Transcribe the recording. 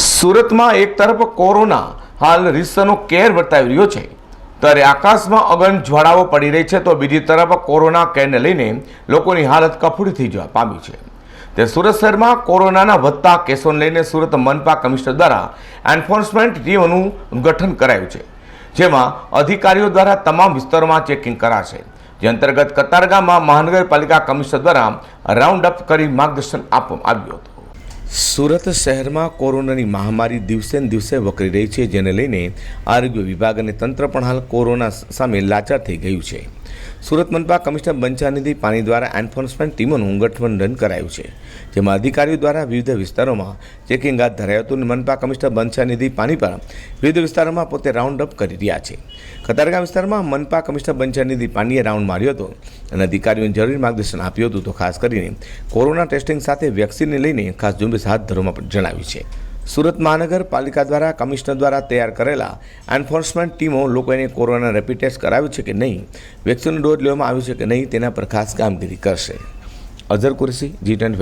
સુરતમાં એક તરફ કોરોના હાલ રીસનો કેર વર્તાવી રહ્યો છે. ત્યારે આકાશમાં અગન જ્વાળાઓ પડી રહી છે તો બીજી તરફ કોરોના કેરને લઈને લોકોની હાલત કફોડી થઈ જવા પામી છે. તે સુરત શહેરમાં કોરોનાના વધતા કેસોને લઈને સુરત મનપા કમિશનર દ્વારા એન્ફોર્સમેન્ટ ટીમનું ગઠન કરાયું છે. જેમાં અધિકારીઓ દ્વારા તમામ વિસ્તારોમાં ચેકિંગ કરાશે. જે અંતર્ગત કતારગામમાં મહાનગરપાલિકા કમિશનર દ્વારા રાઉન્ડ અપ કરી માર્ગદર્શન આપવામાં આવ્યું હતું. સુરત શહેરમાં કોરોનાની મહામારી દિવસે ને દિવસે વકરી રહી છે, જેને લઈને આરોગ્ય વિભાગ અને તંત્ર પણ હાલ કોરોના સામે લાચાર થઈ ગયું છે. સુરત મનપા કમિશનર બંછાનિધિ પાણી દ્વારા એન્ફોર્સમેન્ટ ટીમોનું ગઠબંધન કરાયું છે, જેમાં અધિકારીઓ દ્વારા વિવિધ વિસ્તારોમાં ચેકિંગ હાથ ધરાયું હતું અને મનપા કમિશનર બંછાનિધિ પાણી પર વિવિધ વિસ્તારોમાં પોતે રાઉન્ડ અપ કરી રહ્યા છે. કતારગામ વિસ્તારમાં મનપા કમિશનર બંછાનિધિ પાણીએ રાઉન્ડ માર્યો હતો અને અધિકારીઓને જરૂરી માર્ગદર્શન આપ્યું હતું તો ખાસ કરીને કોરોના ટેસ્ટિંગ સાથે વેક્સિનને લઈને ખાસ ઝુંબેશ હાથ ધરવામાં જણાવ્યું છે. સુરત મહાનગરપાલિકા દ્વારા કમિશનર દ્વારા તૈયાર કરેલા એન્ફોર્સમેન્ટ ટીમો લોકોને કોરોના રેપિડ ટેસ્ટ કરાવ્યું છે કે નહીં વેક્સિનનો ડોઝ લેવામાં આવ્યો છે કે નહીં તેના પર ખાસ કામગીરી કરશે. અઝર કુરેશી જી ટેન